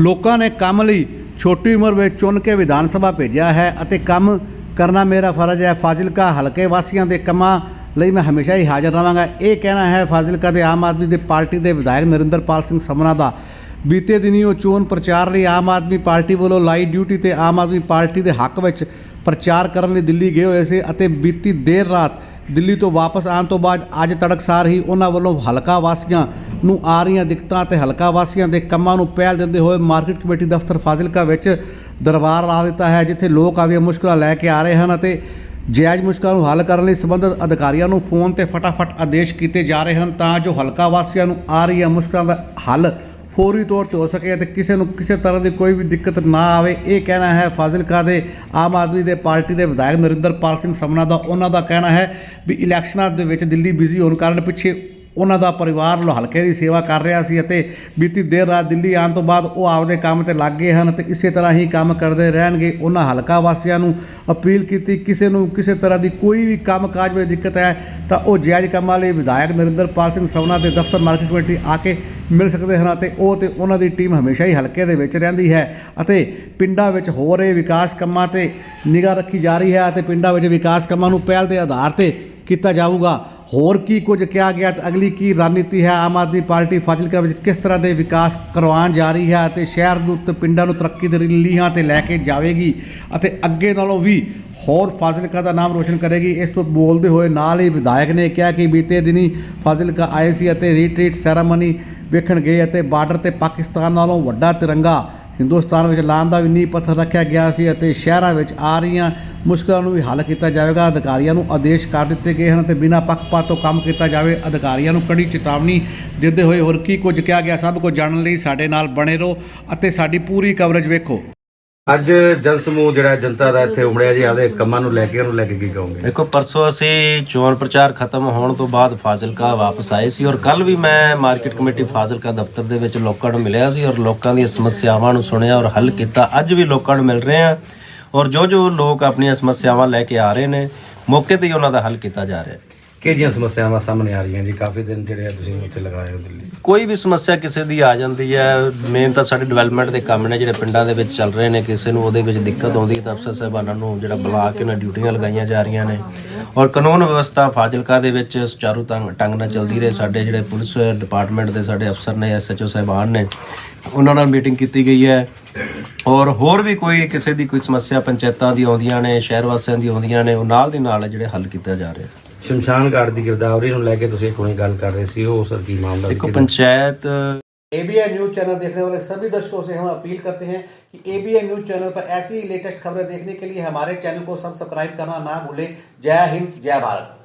ਲੋਕਾਂ ਨੇ ਕੰਮ ਲਈ ਛੋਟੀ ਉਮਰ ਵਿੱਚ ਚੁਣ ਕੇ ਵਿਧਾਨ ਸਭਾ ਭੇਜਿਆ ਹੈ ਅਤੇ ਕੰਮ ਕਰਨਾ ਮੇਰਾ ਫਰਜ਼ ਹੈ। ਫਾਜ਼ਿਲਕਾ ਹਲਕੇ ਵਾਸੀਆਂ ਦੇ ਕੰਮਾਂ ਲਈ ਮੈਂ ਹਮੇਸ਼ਾ ਹੀ ਹਾਜ਼ਰ ਰਹਾਂਗਾ। ਇਹ ਕਹਿਣਾ ਹੈ, ਫਾਜ਼ਿਲਕਾ ਦੇ ਆਮ ਆਦਮੀ ਦੇ ਪਾਰਟੀ ਦੇ ਵਿਧਾਇਕ ਨਰਿੰਦਰਪਾਲ ਸਿੰਘ ਸਮਨਾ ਦਾ। ਬੀਤੇ ਦਿਨੀ ਉਹ ਚੋਣ ਪ੍ਰਚਾਰ ਲਈ ਆਮ ਆਦਮੀ ਪਾਰਟੀ ਵੱਲੋਂ ਲਾਈ ਡਿਊਟੀ ਤੇ ਆਮ ਆਦਮੀ ਪਾਰਟੀ ਦੇ ਹੱਕ ਵਿੱਚ ਪ੍ਰਚਾਰ ਕਰਨ ਲਈ ਦਿੱਲੀ ਗਏ ਹੋਏ ਸੀ ਅਤੇ ਬੀਤੀ ਦੇਰ ਰਾਤ ਦਿੱਲੀ ਤੋਂ ਵਾਪਸ ਆਉਣ ਤੋਂ ਬਾਅਦ ਅੱਜ ਤੜਕਸਾਰ ਹੀ ਉਹਨਾਂ ਵੱਲੋਂ ਹਲਕਾ ਵਾਸੀਆਂ ਨੂੰ ਆ ਰਹੀਆਂ ਦਿੱਕਤਾਂ ਤੇ ਹਲਕਾ ਵਾਸੀਆਂ ਦੇ ਕੰਮਾਂ ਨੂੰ ਪਹਿਲ ਦਿੰਦੇ ਹੋਏ ਮਾਰਕੀਟ ਕਮੇਟੀ ਦਫ਼ਤਰ ਫਾਜ਼ਿਲਕਾ ਵਿੱਚ ਦਰਬਾਰ ਲਾ ਦਿੱਤਾ ਹੈ, ਜਿੱਥੇ ਲੋਕ ਆਦੀਆਂ ਮੁਸ਼ਕਲਾਂ ਲੈ ਕੇ ਆ ਰਹੇ ਹਨ ਅਤੇ ਜਾਇਜ਼ ਮੁਸ਼ਕਲਾਂ ਨੂੰ ਹੱਲ ਕਰਨ ਲਈ ਸੰਬੰਧਿਤ ਅਧਿਕਾਰੀਆਂ ਨੂੰ ਫੋਨ ਤੇ ਫਟਾਫਟ ਆਦੇਸ਼ ਕੀਤੇ ਜਾ ਰਹੇ ਹਨ ਤਾਂ ਜੋ ਹਲਕਾ ਵਾਸੀਆਂ ਨੂੰ ਆ ਰਹੀਆਂ ਮੁਸ਼ਕਲਾਂ ਦਾ ਹੱਲ ਫੌਰੀ ਤੌਰ ਤੇ ਹੋ ਸਕੇ ਅਤੇ ਕਿਸੇ ਨੂੰ ਕਿਸੇ ਤਰ੍ਹਾਂ ਦੀ ਕੋਈ ਵੀ ਦਿੱਕਤ ਨਾ ਆਵੇ, ਇਹ ਕਹਿਣਾ ਹੈ ਫਾਜ਼ਿਲਕਾ ਦੇ ਆਮ ਆਦਮੀ ਦੇ ਪਾਰਟੀ ਦੇ ਵਿਧਾਇਕ ਨਰਿੰਦਰਪਾਲ ਸਿੰਘ ਸਮਨਾ ਦਾ। ਉਹਨਾਂ ਦਾ ਕਹਿਣਾ ਹੈ ਵੀ ਇਲੈਕਸ਼ਨਾਂ ਦੇ ਵਿੱਚ ਦਿੱਲੀ ਬਿਜ਼ੀ ਹੋਣ ਕਾਰਨ ਪਿੱਛੇ ਉਹਨਾਂ ਦਾ ਪਰਿਵਾਰ ਲੋ ਹਲਕੇ ਦੀ ਸੇਵਾ ਕਰ ਰਿਹਾ ਸੀ ਅਤੇ ਬੀਤੀ ਦੇਰ ਰਾਤ ਦਿੱਲੀ ਆਉਣ ਤੋਂ ਬਾਅਦ ਉਹ ਆਪਦੇ ਕੰਮ ਤੇ ਲੱਗ ਗਏ ਹਨ ਤੇ ਇਸੇ ਤਰ੍ਹਾਂ ਹੀ ਕੰਮ ਕਰਦੇ ਰਹਿਣਗੇ ਉਹਨਾਂ ਹਲਕਾ ਵਾਸੀਆਂ ਨੂੰ ਅਪੀਲ ਕੀਤੀ, ਕਿਸੇ ਨੂੰ ਕਿਸੇ ਤਰ੍ਹਾਂ ਦੀ ਕੋਈ ਵੀ ਕੰਮ ਕਾਜ ਵਿੱਚ ਦਿੱਕਤ ਹੈ ਤਾਂ ਉਹ ਜਾਇਜ਼ ਕੰਮਾਂ ਲਈ ਵਿਧਾਇਕ ਨਰਿੰਦਰਪਾਲ ਸਿੰਘ ਸਵਨਾ ਦੇ ਦਫ਼ਤਰ ਮਾਰਕੀਟ ਕਮੇਟੀ ਆ ਕੇ ਮਿਲ ਸਕਦੇ ਹਨ ਅਤੇ ਉਹ ਤੇ ਉਹਨਾਂ ਦੀ ਟੀਮ ਹਮੇਸ਼ਾ ਹੀ ਹਲਕੇ ਦੇ ਵਿੱਚ ਰਹਿੰਦੀ ਹੈ ਅਤੇ ਪਿੰਡਾਂ ਵਿੱਚ ਹੋ ਰਹੇ ਵਿਕਾਸ ਕੰਮਾਂ ਤੇ ਨਿਗਾਹ ਰੱਖੀ ਜਾ ਰਹੀ ਹੈ ਅਤੇ ਪਿੰਡਾਂ ਵਿੱਚ ਵਿਕਾਸ ਕੰਮਾਂ ਨੂੰ ਪਹਿਲ ਦੇ ਆਧਾਰ ਤੇ ਕੀਤਾ ਜਾਊਗਾ। ਹੋਰ ਕੀ ਕੁਝ ਕਿਹਾ ਗਿਆ ਤੇ ਅਗਲੀ ਕੀ ਰਣਨੀਤੀ ਹੈ? ਆਮ ਆਦਮੀ ਪਾਰਟੀ ਫਾਜ਼ਿਲਕਾ ਵਿੱਚ ਕਿਸ ਤਰ੍ਹਾਂ ਦੇ ਵਿਕਾਸ ਕਰਵਾਉਣ ਜਾ ਰਹੀ ਹੈ ਅਤੇ ਸ਼ਹਿਰ ਨੂੰ ਤੇ ਪਿੰਡਾਂ ਨੂੰ ਤਰੱਕੀ ਦੇ ਲੀਹਾਂ ਤੇ ਲੈ ਕੇ ਜਾਵੇਗੀ ਅਤੇ ਅੱਗੇ ਨਾਲੋਂ ਵੀ ਹੋਰ ਫਾਜ਼ਿਲਕਾ ਦਾ ਨਾਮ ਰੋਸ਼ਨ ਕਰੇਗੀ? ਇਸ ਤੋਂ ਬੋਲਦੇ ਹੋਏ ਨਾਲ ਹੀ ਵਿਧਾਇਕ ਨੇ ਕਿਹਾ ਕਿ ਬੀਤੇ ਦਿਨੀ ਫਾਜ਼ਿਲਕਾ ਆਏ ਸੀ ਅਤੇ ਰੀਟਰੀਟ ਸੈਰਾਮਨੀ ਵੇਖਣ ਗਏ ਅਤੇ ਬਾਰਡਰ ਤੇ ਪਾਕਿਸਤਾਨ ਨਾਲੋਂ ਵੱਡਾ ਤਿਰੰਗਾ ਹਿੰਦੁਸਤਾਨ ਵਿੱਚ ਲਾਉਣ ਦਾ ਵੀ ਨੀਂਹ ਪੱਥਰ ਰੱਖਿਆ ਗਿਆ ਸੀ ਅਤੇ ਸ਼ਹਿਰਾਂ ਵਿੱਚ ਆ ਰਹੀਆਂ ਮੁਸ਼ਕਲਾਂ ਨੂੰ ਵੀ ਹੱਲ ਕੀਤਾ ਜਾਵੇਗਾ। ਅਧਿਕਾਰੀਆਂ ਨੂੰ ਆਦੇਸ਼ ਕਰ ਦਿੱਤੇ ਗਏ ਹਨ ਤੇ ਬਿਨਾਂ ਪੱਖਪਾਤ ਤੋਂ ਕੰਮ ਕੀਤਾ ਜਾਵੇ। ਅਧਿਕਾਰੀਆਂ ਨੂੰ ਕੜੀ ਚੇਤਾਵਨੀ ਦਿੰਦੇ ਹੋਏ ਹੋਰ ਕੀ ਕੁਝ ਕਿਹਾ ਗਿਆ? ਸਭ ਕੁਝ ਜਾਣਨ ਲਈ ਸਾਡੇ ਨਾਲ ਬਣੇ ਰਹੋ ਅਤੇ ਸਾਡੀ ਪੂਰੀ ਕਵਰੇਜ ਵੇਖੋ। ਅੱਜ ਜਨ ਸਮੂਹ ਜਿਹੜਾ ਜਨਤਾ ਦਾ ਇੱਥੇ ਉਮੜਿਆ ਜੀ, ਆਪਦੇ ਕੰਮਾਂ ਨੂੰ ਲੈ ਕੇ, ਉਹਨੂੰ ਲੈ ਕੇ ਕੀ ਕਹੋਗੇ? ਦੇਖੋ, ਪਰਸੋਂ ਅਸੀਂ ਚੋਣ ਪ੍ਰਚਾਰ ਖਤਮ ਹੋਣ ਤੋਂ ਬਾਅਦ ਫਾਜ਼ਿਲਕਾ ਵਾਪਸ ਆਏ ਸੀ ਔਰ ਕੱਲ ਵੀ ਮੈਂ ਮਾਰਕੀਟ ਕਮੇਟੀ ਫਾਜ਼ਿਲਕਾ ਦਫ਼ਤਰ ਦੇ ਵਿੱਚ ਲੋਕਾਂ ਨੂੰ ਮਿਲਿਆ ਸੀ ਔਰ ਲੋਕਾਂ ਦੀਆਂ ਸਮੱਸਿਆਵਾਂ ਨੂੰ ਸੁਣਿਆ ਔਰ ਹੱਲ ਕੀਤਾ। ਅੱਜ ਵੀ ਲੋਕਾਂ ਨੂੰ ਮਿਲ ਰਹੇ ਆ ਔਰ ਜੋ ਜੋ ਲੋਕ ਆਪਣੀਆਂ ਸਮੱਸਿਆਵਾਂ ਲੈ ਕੇ ਆ ਰਹੇ ਨੇ, ਮੌਕੇ ਤੇ ਹੀ ਉਹਨਾਂ ਦਾ ਹੱਲ ਕੀਤਾ ਜਾ ਰਿਹਾ ਹੈ। ਕਿਹੜੀਆਂ ਸਮੱਸਿਆਵਾਂ ਸਾਹਮਣੇ ਆ ਰਹੀਆਂ ਜੀ? ਕਾਫੀ ਦਿਨ ਜਿਹੜੇ ਆ ਤੁਸੀਂ ਉੱਥੇ ਲਗਾਏ ਹੋ ਦਿੱਲੀ। ਕੋਈ ਵੀ ਸਮੱਸਿਆ ਕਿਸੇ ਦੀ ਆ ਜਾਂਦੀ ਹੈ ਮੇਨ ਤਾਂ ਸਾਡੇ ਡਿਵੈਲਪਮੈਂਟ ਦੇ ਕੰਮ ਨੇ, ਜਿਹੜੇ ਪਿੰਡਾਂ ਦੇ ਵਿੱਚ ਚੱਲ ਰਹੇ ਨੇ, ਕਿਸੇ ਨੂੰ ਉਹਦੇ ਵਿੱਚ ਦਿੱਕਤ ਆਉਂਦੀ ਹੈ ਤਾਂ ਅਫਸਰ ਸਾਹਿਬਾਨਾਂ ਨੂੰ ਜਿਹੜਾ ਬੁਲਾ ਕੇ ਉਹਨਾਂ ਡਿਊਟੀਆਂ ਲਗਾਈਆਂ ਜਾ ਰਹੀਆਂ ਨੇ। ਔਰ ਕਾਨੂੰਨ ਵਿਵਸਥਾ ਫਾਜ਼ਿਲਕਾ ਦੇ ਵਿੱਚ ਸੁਚਾਰੂ ਤੰਗ ਢੰਗ ਨਾਲ ਚੱਲਦੀ ਰਹੇ। ਸਾਡੇ ਜਿਹੜੇ ਪੁਲਿਸ ਡਿਪਾਰਟਮੈਂਟ ਦੇ ਸਾਡੇ ਅਫਸਰ ਨੇ ਐਸਐਚਓ ਸਾਹਿਬਾਨ ਨੇ, ਉਹਨਾਂ ਨਾਲ ਮੀਟਿੰਗ ਕੀਤੀ ਗਈ ਹੈ। ਔਰ ਹੋਰ ਵੀ ਕੋਈ ਕਿਸੇ ਦੀ ਕੋਈ ਸਮੱਸਿਆ ਪੰਚਾਇਤਾਂ ਦੀ ਆਉਂਦੀਆਂ ਨੇ, ਸ਼ਹਿਰ ਵਾਸੀਆਂ ਦੀ ਆਉਂਦੀਆਂ ਨੇ, ਉਹ ਨਾਲ ਦੀ ਨਾਲ ਜਿਹੜੇ ਹੱਲ ਕੀਤਾ ਜਾ ਰਿਹਾ ਸ਼ਮਸ਼ਾਨ ਘਾਟ ਦੀ ਗਿਰਦਾਵਰੀ ਨੂੰ ਲੈ ਕੇ ਤੁਸੀਂ ਹੁਣੇ ਗੱਲ ਕਰ ਰਹੇ ਸੀ ਉਹ ਸਰ ਕੀ ਮਾਮਲਾ ਸੀ ਦੇਖੋ ਕਿਹਦਾ? ਪੰਚਾਇਤ एबीएन न्यूज चैनल देखने वाले सभी दर्शकों से हम अपील करते हैं कि एबीएन न्यूज चैनल पर ऐसी ही लेटेस्ट खबरें देखने के लिए हमारे चैनल को सब्सक्राइब करना ना भूलें जय हिंद जय भारत